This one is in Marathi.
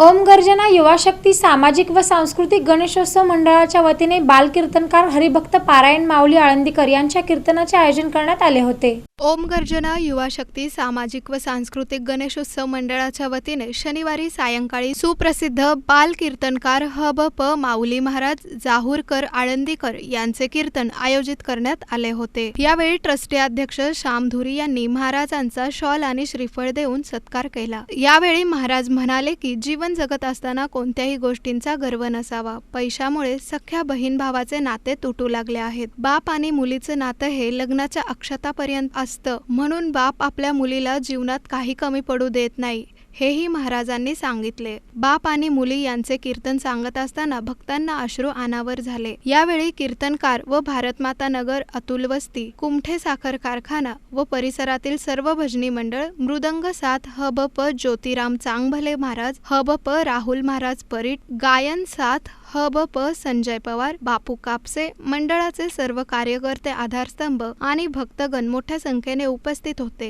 ओम गर्जना युवा शक्ती सामाजिक व सांस्कृतिक गणेशोत्सव मंडळाच्या वतीने बाल कीर्तनकार हरिभक्त पारायण माऊली आळंदीकर यांच्या कीर्तनाचे आयोजन करण्यात आले होते. ओम गर्जना युवा शक्ती सामाजिक व सांस्कृतिक गणेशोत्सव मंडळाच्या वतीने शनिवारी सायंकाळी सुप्रसिद्ध बाल कीर्तनकार ह ब प माऊली महाराज जाहूरकर आळंदीकर यांचे कीर्तन आयोजित करण्यात आले होते. यावेळी ट्रस्टी अध्यक्ष श्याम धुरी यांनी महाराजांचा शॉल आणि श्रीफळ देऊन सत्कार केला. यावेळी महाराज म्हणाले की जीवन जगत असताना कोणत्याही गोष्टींचा गर्व नसावा. पैशामुळे सख्या बहीण भावाचे नाते तुटू लागले आहेत. बाप आणि मुलीचं नातं हे लग्नाच्या अक्षतापर्यंत असतं. म्हणून बाप आपल्या मुलीला जीवनात काही कमी पडू देत नाही. हेही महाराजांनी सांगितले. बाप आणि मुली यांचे कीर्तन सांगत असताना भक्तांना अश्रू अनावर झाले. यावेळी कीर्तनकार व भारतमाता नगर अतुल वस्ती कुमठे साखर कारखाना व परिसरातील सर्व भजनी मंडळ मृदंग साथ ह ब प ज्योतिराम चांगभले महाराज ह ब प राहुल महाराज परीट गायन साथ ह ब प संजय पवार बापू कापसे मंडळाचे सर्व कार्यकर्ते आधारस्तंभ आणि भक्तगण मोठ्या संख्येने उपस्थित होते.